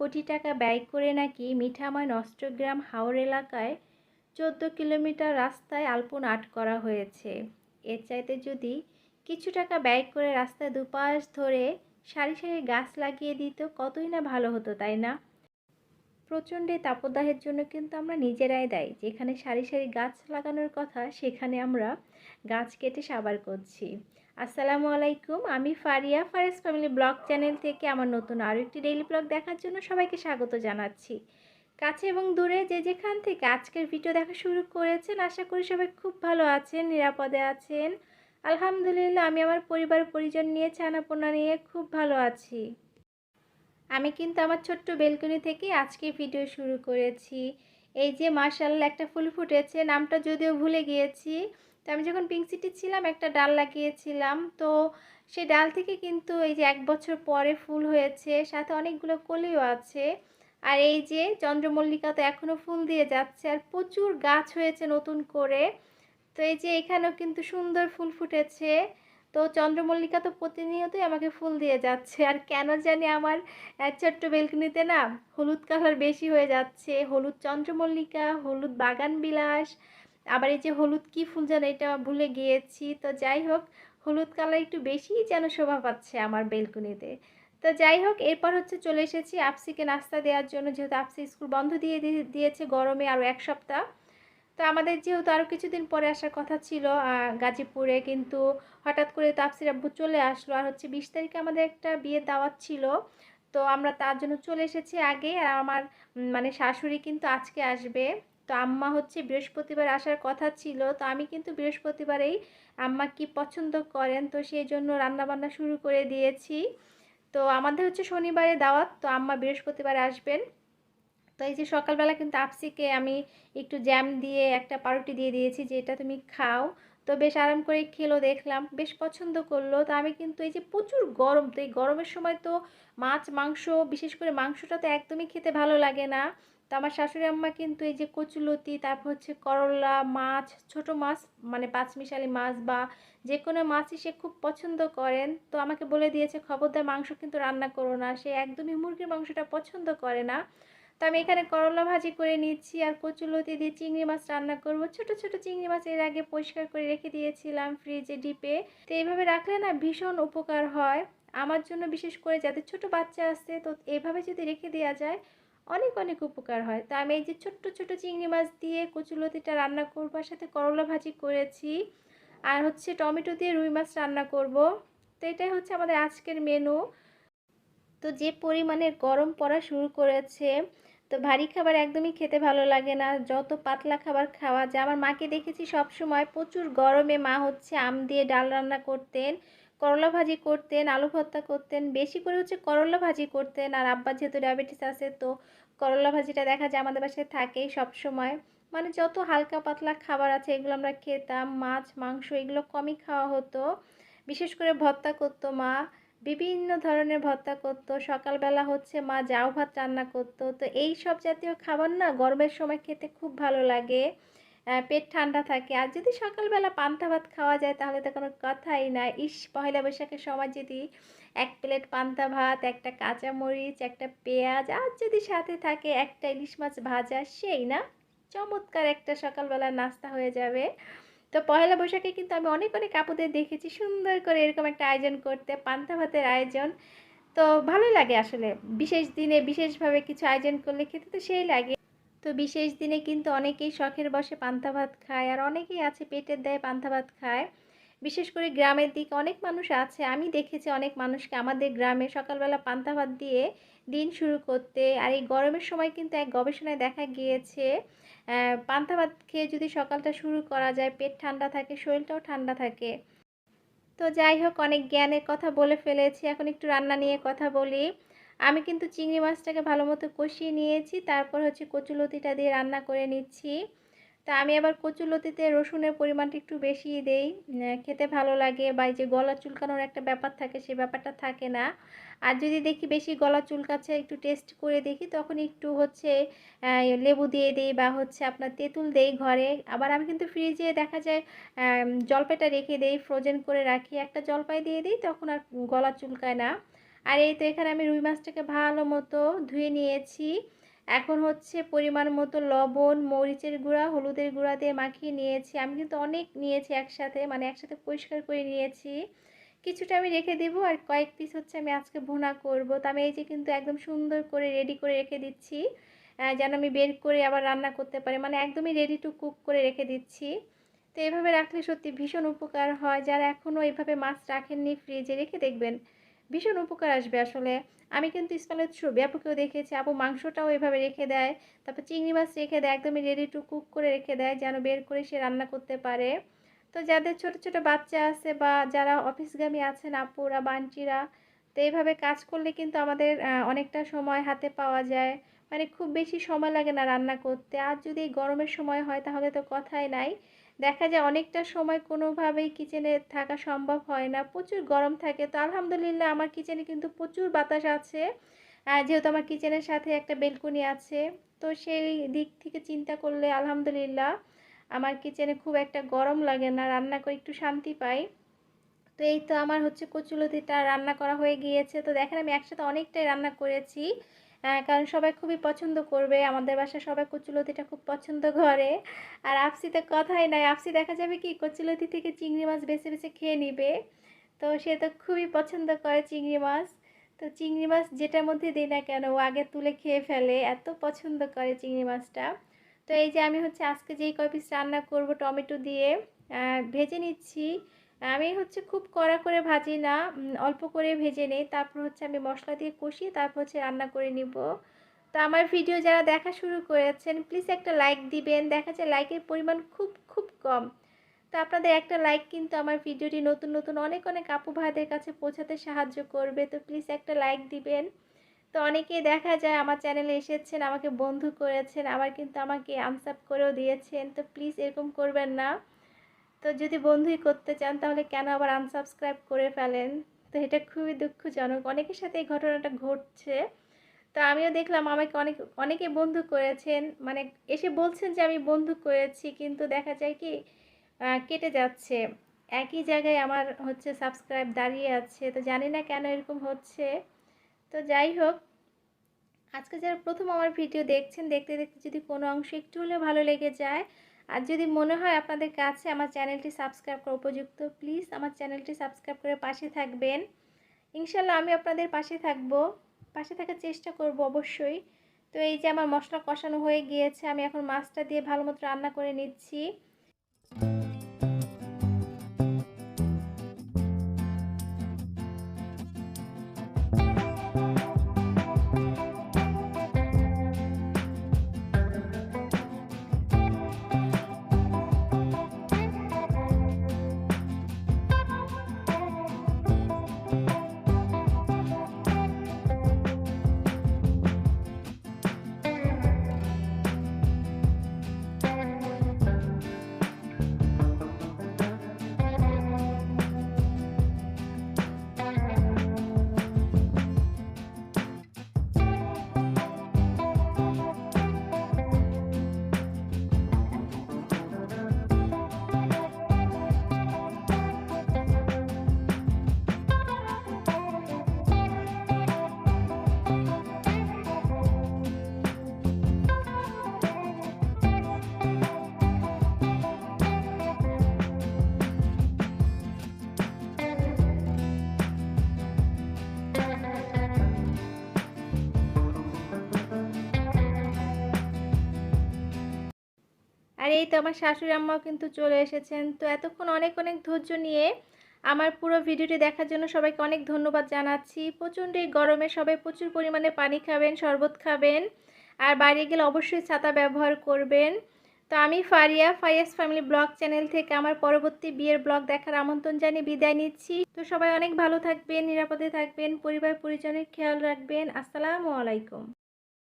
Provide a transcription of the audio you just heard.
কোটি টাকা ব্যয় করে নাকি মিঠাময় নষ্টগ্রাম হাওর এলাকায় চোদ্দ কিলোমিটার রাস্তায় আলপনা আট করা হয়েছে। এর চাইতে যদি কিছু টাকা ব্যয় করে রাস্তায় দুপাশ ধরে সারি সারি গাছ লাগিয়ে দিত, কতই না ভালো হতো, তাই না? প্রচণ্ড তাপদাহের জন্য কিন্তু আমরা নিজেরাই দায়ী। যেখানে সারি সারি গাছ লাগানোর কথা, সেখানে আমরা গাছ কেটে সাবার করছি। আসসালামু আলাইকুম, আমি Faria Fares family blog channel থেকে আমার নতুন আরও একটি ডেইলি ব্লগ দেখার জন্য সবাইকে স্বাগত জানাচ্ছি। কাছে এবং দূরে যে যেখান থেকে আজকের ভিডিও দেখা শুরু করেছেন, আশা করি সবাই খুব ভালো আছেন, নিরাপদে আছেন। আলহামদুলিল্লাহ, আমি আমার পরিবার পরিজন নিয়ে ছানাপোনা নিয়ে খুব ভালো আছি। আমি কিন্তু আমার ছোট্ট বেলকনি থেকে আজকে ভিডিও শুরু করেছি। এই যে মার্শাল্লাহ একটা ফুল ফুটেছে, নামটা যদিও ভুলে গিয়েছি। তো আমি যখন পিঙ্ক সিটি ছিলাম, একটা ডাল লাগিয়েছিলাম। তো সেই ডাল থেকে কিন্তু এই যে এক বছর পরে ফুল হয়েছে, সাথে অনেকগুলো কলিও আছে। আর এই যে চন্দ্রমল্লিকা তো এখনও ফুল দিয়ে যাচ্ছে, আর প্রচুর গাছ হয়েছে নতুন করে। তো এই যে এখানেও কিন্তু সুন্দর ফুল ফুটেছে। তো চন্দ্রমল্লিকা তো প্রতিনিয়তই আমাকে ফুল দিয়ে যাচ্ছে। আর কেন জানি আমার ছোট্ট বেলকনিতে না হলুদ কালার বেশি হয়ে যাচ্ছে। হলুদ চন্দ্রমল্লিকা, হলুদ বাগান বিলাস আবার এই যে হলুদ কি ফুল যেন এটা ভুলে গিয়েছি। তো যাই হোক, হলুদ কালার একটু বেশিই যেন শোভা পাচ্ছে আমার বেলকুনিতে। তো যাই হোক, এরপর হচ্ছে চলে এসেছি আপসিকে নাস্তা দেওয়ার জন্য। যেহেতু আপসি স্কুল বন্ধ দিয়ে দিয়ে- দিয়েছে গরমে আরও এক সপ্তাহ। তো আমাদের যেহেতু আরও কিছুদিন পরে আসার কথা ছিল গাজীপুরে। কিন্তু হঠাৎ করে তাপসির আব্বু চলে আসলো। আর হচ্ছে বিশ তারিখে আমাদের একটা বিয়ের দাওয়াত ছিল। তো আমরা তার জন্য চলে এসেছি আগে। আর আমার মানে শাশুড়ি কিন্তু আজকে আসবে। তো আম্মা হচ্ছে বৃহস্পতিবার আসার কথা ছিল। তো আমি কিন্তু বৃহস্পতিবারেই আম্মা কি পছন্দ করেন? তো সেই জন্য রান্নাবান্না শুরু করে দিয়েছি। তো আমাদের হচ্ছে শনিবারে দাওয়াত, তো আম্মা বৃহস্পতিবার আসবেন। তো এই যে সকালবেলা কিন্তু আপসিকে আমি একটু জ্যাম দিয়ে একটা পাউরুটি দিয়ে দিয়েছি যে এটা তুমি খাও। তো বেশ আরাম করে খেলো, দেখলাম। বেশ পছন্দ করল। তো আমি কিন্তু এই যে প্রচুর গরম, তো এই গরমের সময় তো মাছ, মাংস, বিশেষ করে মাংসটা তো একদমই খেতে ভালো লাগে না। তো আমার শাশুড়ি আম্মা কিন্তু এই যে কচুলতি তারপর হচ্ছে করলা, মাছ, ছোট মাছ মানে পাঁচমিশালি মাছ বা যে কোনো মাছই সে খুব পছন্দ করেন। তো আমাকে বলে দিয়েছে, খবরদার মাংস কিন্তু রান্না করো না। সে একদমই মুরগির মাংসটা পছন্দ করে না। তো আমি এখানে করলা ভাজি করে নিচ্ছি আর কচুলতি দিয়ে চিংড়ি মাছ রান্না করব। ছোট ছোট চিংড়ি মাছ এর আগে পরিষ্কার করে রেখে দিয়েছিলাম ফ্রিজে ডিপে। তো এইভাবে রাখলে না ভীষণ উপকার হয়। আমার জন্য বিশেষ করে যাদের ছোট বাচ্চা আছে তো এইভাবে যদি রেখে দেওয়া যায়, অনেক অনেক উপকার হয়। তো আমি এই যে ছোট্ট ছোট চিংড়ি মাছ দিয়ে কচুলতিটা রান্না করব আর সাথে করলা ভাজি করেছি। আর হচ্ছে টমেটো দিয়ে রুই মাছ রান্না করব। তো এটাই হচ্ছে আমাদের আজকের মেনু তো যে পরিমাণের গরম পড়া শুরু করেছে তো ভারী খাবার একদমই খেতে ভালো লাগে না। যত পাতলা খাবার খাওয়া যায়। আমার মাকে দেখেছি সব সময় প্রচুর গরমে মা হচ্ছে আম দিয়ে ডাল রান্না করতেন, করলা ভাজি করতেন, আলু ভর্তা করতেন, বেশি করে হচ্ছে করলা ভাজি করতেন। আর আব্বার যেহেতু ডায়াবেটিস আছে, তো করলা ভাজিটা দেখা যায় আমাদের বাসায় থাকেই সব সময় মানে যত হালকা পাতলা খাবার আছে, এগুলো আমরা খেতাম। মাছ, মাংস এগুলো কমই খাওয়া হতো। বিশেষ করে ভর্তা করতো মা। বিভিন্ন ধরনের ভর্তা করতো, সকালবেলা হচ্ছে মা জাউ ভাত রান্না করতো। তো এই সব জাতীয় খাবার না গরমের সময় খেতে খুব ভালো লাগে পেট ঠান্ডা থাকে। আর যদি সকালবেলা পান্তা ভাত খাওয়া যায় তাহলে তো কোনো কথাই না। ইস পয়লা বৈশাখের সময় যদি এক প্লেট পান্তা ভাত, একটা কাঁচামরিচ, একটা পেঁয়াজ, আর যদি সাথে থাকে একটা ইলিশ মাছ ভাজা, সেই না? চমৎকার একটা সকালবেলা নাস্তা হয়ে যাবে। তো পয়লা বৈশাখে কিন্তু আমি অনেক অনেক আপুদের দেখেছি, সুন্দর করে এরকম একটা আয়োজন করতে, পান্তা ভাতের আয়োজন। তো ভালো লাগে আসলে, বিশেষ দিনে বিশেষভাবে কিছু আয়োজন করলে খেতে তো সেই লাগে। তো বিশেষ দিনে কিন্তু অনেকেই শখের বসে পান্তা ভাত খায় আর অনেকেই আছে পেটের দায়ে পান্তা ভাত খায়। বিশেষ করে গ্রামের দিকে অনেক মানুষ আছে, আমি দেখেছি অনেক মানুষকে আমাদের গ্রামে সকালবেলা পান্তা ভাত দিয়ে দিন শুরু করতে। আর এই গরমের সময় কিন্তু এক গবেষণায় দেখা গিয়েছে পান্তা ভাত খেয়ে যদি সকালটা শুরু করা যায়, পেট ঠান্ডা থাকে, শরীরটাও ঠান্ডা থাকে। তো যাই হোক, অনেক জ্ঞানের কথা বলে ফেলেছি। এখন একটু রান্না নিয়ে কথা বলি। আমি কিন্তু চিংড়ি মাছটাকে ভালো মতো কষিয়ে নিয়েছি, তারপর হচ্ছে কচুলতিটা দিয়ে রান্না করে নিচ্ছি। তা আমি আবার কচুলতিতে রসুনের পরিমাণটা একটু বেশি দেই খেতে ভালো লাগে বা এই যে গলা চুলকানোর একটা ব্যাপার থাকে সে ব্যাপারটা থাকে না। আর যদি দেখি বেশি গলা চুলকাচ্ছে, একটু টেস্ট করে দেখি, তখন একটু হচ্ছে লেবু দিয়ে দিই বা হচ্ছে আপনার তেঁতুল দেই ঘরে। আবার আমি কিন্তু ফ্রিজে দেখা যায় জলপাইটা রেখে দেই ফ্রোজেন করে রাখি। একটা জলপাই দিয়ে দিই, তখন আর গলা চুলকায় না। আর এই তো এখানে আমি রুই মাছটাকে ভালো মতো ধুয়ে নিয়েছি। এখন হচ্ছে পরিমাণ মতো লবণ, মরিচের গুঁড়া, হলুদের গুঁড়া দিয়ে মাখিয়ে নিয়েছি। আমি কিন্তু অনেক নিয়েছি একসাথে মানে একসাথে পরিষ্কার করে নিয়েছি। কিছুটা আমি রেখে দেব আর কয়েক পিস হচ্ছে আমি আজকে ভুনা করব। তো আমি এই যে কিন্তু একদম সুন্দর করে রেডি করে রেখে দিচ্ছি। যেন আমি বের করে আবার রান্না করতে পারি। মানে একদমই রেডি টু কুক করে রেখে দিচ্ছি। তো এভাবে রাখলে সত্যি ভীষণ উপকার হয়। যারা এখনও এইভাবে মাছ রাখেননি ফ্রিজে রেখে দেখবেন। ভীষণ উপকার আসবে আসলে। আমি কিন্তু ইসমাইলের ছবি আপুকেও দেখেছি। আপু মাংসটাও এভাবে রেখে দেয়। তারপর চিংড়ি মাছ রেখে দেয়, একদমই রেডি টু কুক করে রেখে দেয় যেন বের করে সে রান্না করতে পারে। তো যাদের ছোট ছোট বাচ্চা আছে বা যারা অফিসগামী আছেন আপুরা বাঞ্চিরা তো এইভাবে কাজ করলে কিন্তু আমাদের অনেকটা সময় হাতে পাওয়া যায়। মানে খুব বেশি সময় লাগে না রান্না করতে। আর যদি গরমের সময় হয় তাহলে তো কথাই নাই। দেখা যায় অনেকটা সময় কোনোভাবেই কিচেনে থাকা সম্ভব হয় না। প্রচুর গরম থাকে। তো আলহামদুলিল্লাহ আমার কিচেনে কিন্তু প্রচুর বাতাস আছে। যেহেতু আমার কিচেনের সাথে একটা বেলকনি আছে, তো সেই দিক থেকে চিন্তা করলে আলহামদুলিল্লাহ আমার কিচেনে খুব একটা গরম লাগে না। রান্না করে একটু শান্তি পাই। তো এই তো আমার হচ্ছে কচুলতিটা রান্না করা হয়ে গিয়েছে। তো দেখেন আমি একসাথে অনেকটাই রান্না করেছি। কারণ সবাই খুবই পছন্দ করবে। আমাদের বাসায় সবাই কচুলতিটা খুব পছন্দ করে। আর আপসিতে কথাই নাই। আপসি দেখা যাবে কি, কচুলতি থেকে চিংড়ি মাছ বেছে বেছে খেয়ে নিবে। তো সে তো খুবই পছন্দ করে চিংড়ি মাছ। তো চিংড়ি মাছ যেটার মধ্যে দিই না কেন, ও আগে তুলে খেয়ে ফেলে। এত পছন্দ করে চিংড়ি মাছটা। তো এই যে আমি হচ্ছে আজকে যেই কয় পিস রান্না করব টমেটো দিয়ে ভেজে নিচ্ছি। আমি হচ্ছে খুব কড়া করে ভাজি না অল্প করে ভেজে নেই। তারপর হচ্ছে আমি মশলা দিয়ে কষিয়ে তারপর হচ্ছে রান্না করে নিব। তো আমার ভিডিও যারা দেখা শুরু করেছেন প্লিজ একটা লাইক দিবেন। দেখা যায় লাইকের পরিমাণ খুব খুব কম। তো আপনাদের একটা লাইক কিন্তু আমার ভিডিওটি নতুন নতুন অনেক অনেক আপু ভাইদের কাছে পৌঁছাতে সাহায্য করবে। তো প্লিজ একটা লাইক দিবেন। তো অনেকেই দেখা যায় আমার চ্যানেলে এসেছেন, আমাকে বন্ধু করেছেন, আবার কিন্তু আমাকে আনসাপ করেও দিয়েছেন। তো প্লিজ এরকম করবেন না। তো যদি বন্ধুই করতে চান, তাহলে কেন আবার আনসাবস্ক্রাইব করে ফেলেন? তো এটা খুবই দুঃখজনক। অনেকের সাথে এই ঘটনাটা ঘটছে। তো আমিও দেখলাম আমাকে অনেক, অনেকে বন্ধু করেছেন। মানে এসে বলছেন যে আমি বন্ধু করেছি, কিন্তু দেখা যায় কি কেটে যাচ্ছে। একই জায়গায় আমার হচ্ছে সাবস্ক্রাইব দাঁড়িয়ে আছে। তো জানি না কেন এরকম হচ্ছে। তো যাই হোক, আজকে যারা প্রথম আমার ভিডিও দেখছেন, দেখতে দেখতে যদি কোনো অংশ একটু হলেও ভালো লেগে যায় আর যদি মনে হয় আপনাদের কাছে আমার চ্যানেলটি সাবস্ক্রাইব করা উপযুক্ত, প্লিজ আমার চ্যানেলটি সাবস্ক্রাইব করে পাশে থাকবেন। ইনশাল্লাহ আমি আপনাদের পাশে থাকব, পাশে থাকার চেষ্টা করব অবশ্যই। তো এই যে আমার মশলা কষানো হয়ে গিয়েছে, আমি এখন মাছটা দিয়ে ভালো মতো রান্না করে নিচ্ছি। আর এই তো আমার শাশুড়ি আম্মাও কিন্তু চলে এসেছেন। তো এতক্ষণ অনেক অনেক ধৈর্য নিয়ে আমার পুরো ভিডিওটি দেখার জন্য সবাইকে অনেক ধন্যবাদ জানাচ্ছি। প্রচণ্ড এই গরমে সবাই প্রচুর পরিমাণে পানি খাবেন, শরবত খাবেন, আর বাইরে গেলে অবশ্যই ছাতা ব্যবহার করবেন। তো আমি Faria, Faiyas family blog channel থেকে আমার পরবর্তী বিয়ের ব্লগ দেখার আমন্ত্রণ জানিয়ে বিদায় নিচ্ছি। তো সবাই অনেক ভালো থাকবেন, নিরাপদে থাকবেন পরিবার পরিজনের খেয়াল রাখবেন। আসসালামু আলাইকুম।